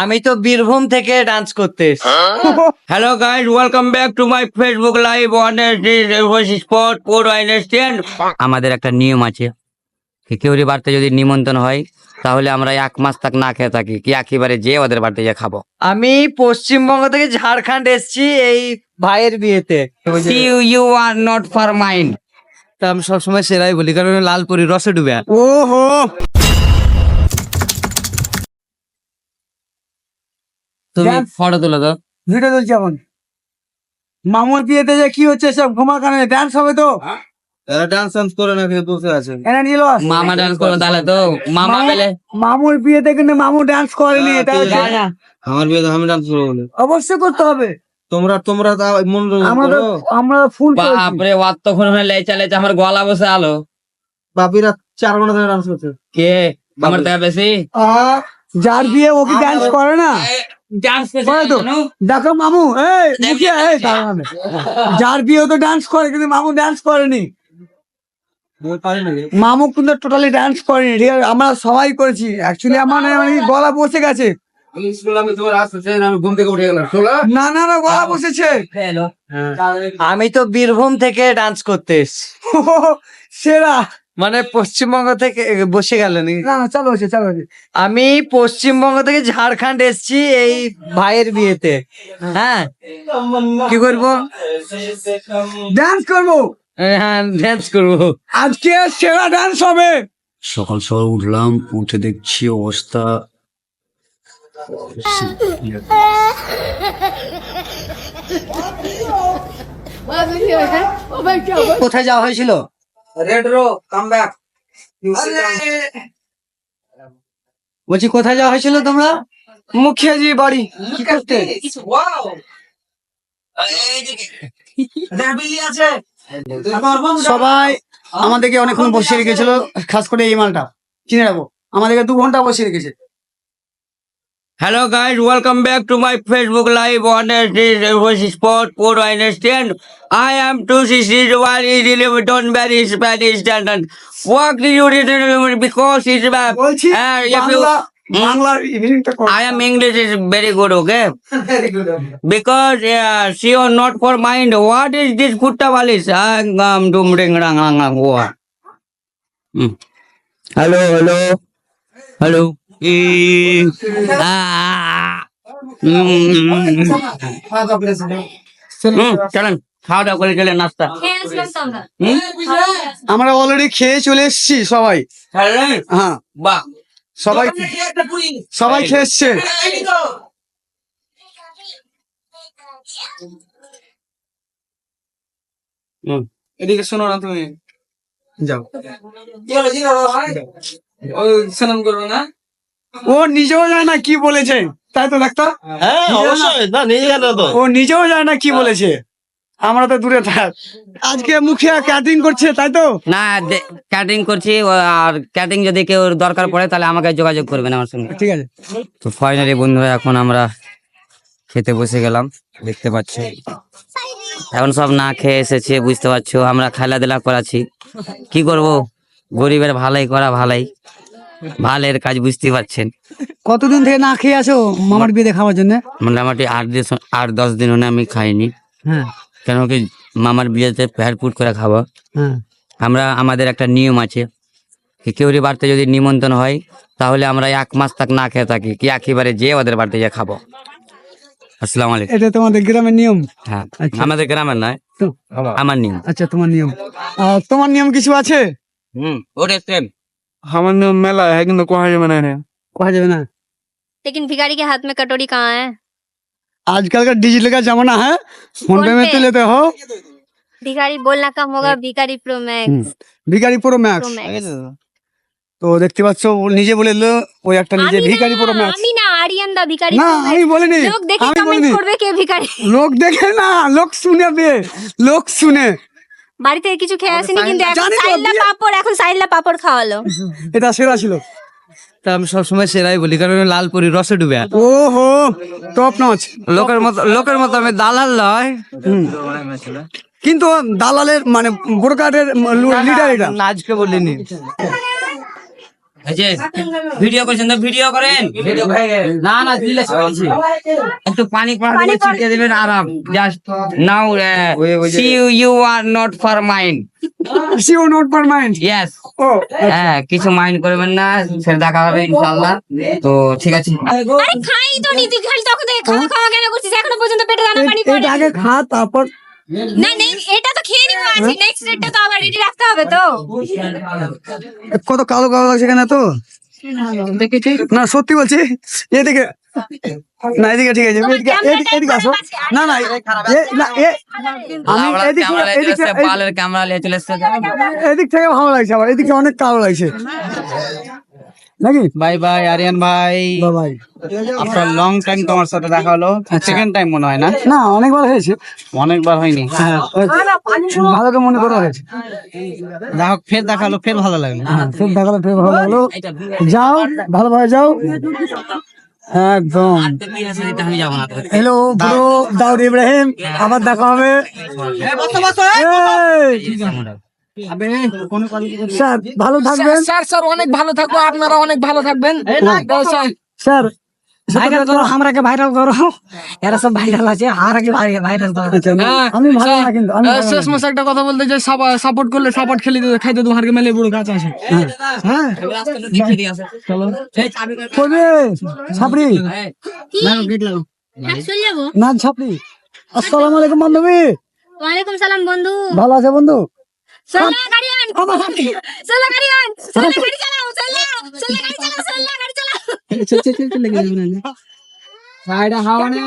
আমি তো বীরভূম থেকে ডান্স করতে hello guys welcome back to my Facebook live spot poor understand আমাদের একটা নিয়ম আছে। কেউরি বাড়িতে যদি নিমন্ত্রণ হয় তাহলে আমরা এক মাস তাক না খেয়ে থাকি। কি একেবারে যে ওদের বাড়িতে গিয়ে খাব। আমি পশ্চিমবঙ্গ থেকে ঝাড়খণ্ড এসেছি এই ভাইয়ের বিয়েতে। You you are not for mind তা আমি সবসময় সেরাই বলি কারণ লালপুরি রসে ডুবে। ও হো তুমি ফটো তুলো তো ভিডিও তুলছি এখন। মামুর বিয়েতে যে কি হচ্ছে সব ঘুমা কানে ডান্স হবে তো? ডান্স ডান্স করে না খেয়ে বসে আছে। এনে নিল মামা ডান্স করো তাহলে তো। মামা পেলে। মামুর বিয়েতে কিন্তু মামু ডান্স করেনি এটা হচ্ছে- আমার বিয়ে আমি ডান্স করব বলে অবশ্যই করতে হবে। তোমরা তোমরা তা মন আমরা আমরা ফুল বাপরে অতক্ষণ হয়ে লেচা লেচা আমার গলা বসে আলো। বাপিরা চার ঘণ্টা ধরে ডান্স করছে। কে? আমার থেকে বেশি? যার বিয়ে ও কি ডান্স করে না। দেখো মামু। যার বিয়ে তো ডান্স করে কিন্তু মামু ডান্স করেনি। মামু কিন্তু টোটালি ডান্স করেনি ঠিক আছে? আমরা সবাই করেছি। অ্যাকচুয়ালি আমার মানে গলা বসে গেছে। আমি তোমার আসছে আমি ঘুম থেকে উঠে গেলাম শোলা না না না গলা বসেছে। আমি তো বীরভূম থেকে ডান্স করতে এসেছি। সেরা। মানে পশ্চিমবঙ্গ থেকে বসে গেল নাকি? না না চালু চালু আমি পশ্চিমবঙ্গ থেকে ঝাড়খণ্ড এসেছি এই ভাইয়ের বিয়েতে। হ্যাঁ? কি করব? ডান্স করব। হ্যাঁ ডান্স করব। আজকে সেরা ডান্স হবে। সকাল সকাল উঠলাম উঠে দেখছি অবস্থা? কোথায় যাওয়া হয়েছিল? রেড রো কাম ব্যাক বলছি কোথায় যাওয়া হয়েছিল তোমরা? মুখিয়াজি বাড়ি। কি করতে? সবাই আমাদেরকে অনেকক্ষণ বসিয়ে রেখেছিল। খাস করে এই মালটা। চিনে রাখব। আমাদেরকে দু ঘণ্টা বসিয়ে রেখেছে। Hello guys, welcome back to my Facebook Live on this Sport for Dynasty I am 261 easily done very Spanish and what do you do because it's bad. Uh, if you, I am English is very good, okay? very good. Because uh, she or not for mind. What is this kuttavalis? I'm doing. Hello, hello, hello. চলেন খাওয়া দাওয়া করে চলেন নাস্তা আমরা already খেয়ে চলে এসেছি সবাই। হ্যাঁ। বাহ সবাই সবাই খেয়ে এসছে। এদিকে শোনো না তুমি। যাও। সালাম করো না। ও নিজেও জানে না কি বলেছে। তাই তো ডাক্তার? হ্যাঁ অবশ্যই। না নিয়ে গেল তো। ও নিজেও জানে না কি বলেছে। আমরা তো দূরে থাক। আজকে মুখিয়া ক্যাটিং করছে তাই তো? না ক্যাটারিং করছি আর ক্যাটারিং যদি কেউ দরকার পড়ে তাহলে আমাকে যোগাযোগ করবেন আমার সঙ্গে। ঠিক আছে। তো ফাইনালি বন্ধুরা এখন আমরা খেতে বসে গেলাম দেখতে পাচ্ছ। এখন সব না খেয়ে এসেছে বুঝতে পারছ। আমরা খেলাধুলা করাচ্ছি। কি করব? গরিবের ভালাই করা ভালাই। ভালের কাজ বুঝতে পারছেন। কতদিন থেকে না খেয়ে আছো মামার বিয়ে খাওয়ার জন্য? মোটামুটি আট দিন আট দশ দিন হলে আমি খাইনি। হ্যাঁ। কেন কি মামার বিয়েতে প্যার পুট করে খাব। হ্যাঁ। আমরা আমাদের একটা নিয়ম আছে কেউরি বাড়িতে যদি নিমন্ত্রণ হয় তাহলে আমরা এক মাস তাক না খেয়ে থাকি কি একেবারে যে ওদের বাড়িতে গিয়ে খাব। আসসালামু আলাইকুম। এটা তোমাদের গ্রামের নিয়ম? হ্যাঁ। আচ্ছা। আমাদের গ্রামের নয় তো আমার নিয়ম। আচ্ছা তোমার নিয়ম। তোমার নিয়ম কিছু আছে? হুম ওটা সেম আমার নিয়ম মেলা হ্যাঁ কিন্তু কোয়া যাবে না করা যাবে না लेकिन भिखारी के हाथ में कटोरी कहाँ है आजकल का डिजिटल का जमाना है फोन पे में पे? तो लेते हो भिखारी बोलना कम होगा भिखारी प्रो मैक्स ভিকারি পুরো ম্যাক্স प्रो मैक्स তো দেখতে পাচ্ছ ও নিজে বলে এলো ওই একটা নিজে ভিকারি পুরো ম্যাক্স আমি না আরিয়ান দা ভিখারি না Pro Max। আমি বলিনি লোক দেখে আমি কমেন্ট বলিনি করবে কে ভিখারি লোক দেখে না লোক শুনে বে লোক শুনে বাড়ি থেকে কিছু খেয়ে আসেনি কিন্তু এখন সাইল্লা পাপড় এখন সাইল্লা পাপড় খাওয়ালো। এটা সেরা ছিল। তা আমি সবসময় সেরাই বলি কারণ লাল পরি রসে ডুবে। ও হো টপ নচ লোকের মত লোকের মতো আমি দালাল নয়। কিন্তু দালালের মানে ব্রোকারের লিডার এটা। আজকে বলিনি। এই যে ভিডিও করছেন তো ভিডিও করেন? না না দিলে একটু পানি পড়া পানি ছিটিয়ে দেবেন আরাম। Just now see you are not for mind CO not per mind yes ও। হ্যাঁ কিছু মাইন্ড করবেন না সেটা দেখা হবে ইনশাআল্লাহ। তো ঠিক আছে। আরে খাই তো খালি তখন খাওয়া খাওয়া কেন করছিস? এখনও পর্যন্ত পেটে দানা পানি পড়ে আগে খা তারপর না নেই এটা তো খেয়ে নিবো আজ নেক্সট ডেটটা তো আবার রেডি রাখতে হবে তো। কত কালো কালো লাগছে কেন তো? না সত্যি বলছি এদিকে। না এদিকে ঠিক আছে এদিকে এদিকে- আসো। না না এ- না আমি এদিক ক্যামেরা থেকে- নিয়ে চলে এদিক এসছে থেকে- পালের ক্যামেরা নিয়ে চলে এসছে। এদিক থেকে ভালো লাগছে আবার এদিকে অনেক কালো লাগছে। নাকি? বাই বাই আরিয়ান ভাই। ভাই আফটার লং টাইম তোমার সাথে দেখা হলো। সেকেন্ড টাইম মনে হয় না? না অনেকবার হয়েছে। অনেকবার হয়নি। হ্যাঁ ভালো তো মনে করা হয়েছে। যা ফের দেখা হলো ফের ভালো লাগল। হ্যাঁ ফের দেখালে ফের ভালো লাগল। যাও ভালোভাবে যাও। একদম। হ্যালো ব্রো দাউদ ইব্রাহিম আবার দেখা হবে। স্যার ভালো থাকবেন। স্যার স্যার অনেক ভালো থাকব আপনারা অনেক ভালো থাকবেন। স্যার। ভাইরাল করো আমরাকে ভাইরাল করো। এরা সব ভাইরাল আছে আর ভাইরাল করো। আমি ভালো না কিন্তু আমি শেষ মাসে একটা কথা বলতে যে সাপোর্ট করলে সাপোর্ট খেলে দিতে খাইতে তোমার মেলে বুড়ো গাছ আছে হ্যাঁ। করবে ছাপড়ি? চলে যাব। না ছাপড়ি। আসসালামু আলাইকুম বান্ধবী। ওয়ালাইকুম সালাম বন্ধু। ভালো আছে বন্ধু? চলা গাড়ি আন চলা গাড়ি চলা গাড়ি চালাও চলা চলা গাড়ি চালাও চলা গাড়ি চালাও চল চল চল চল লেগে না হাওয়া নেই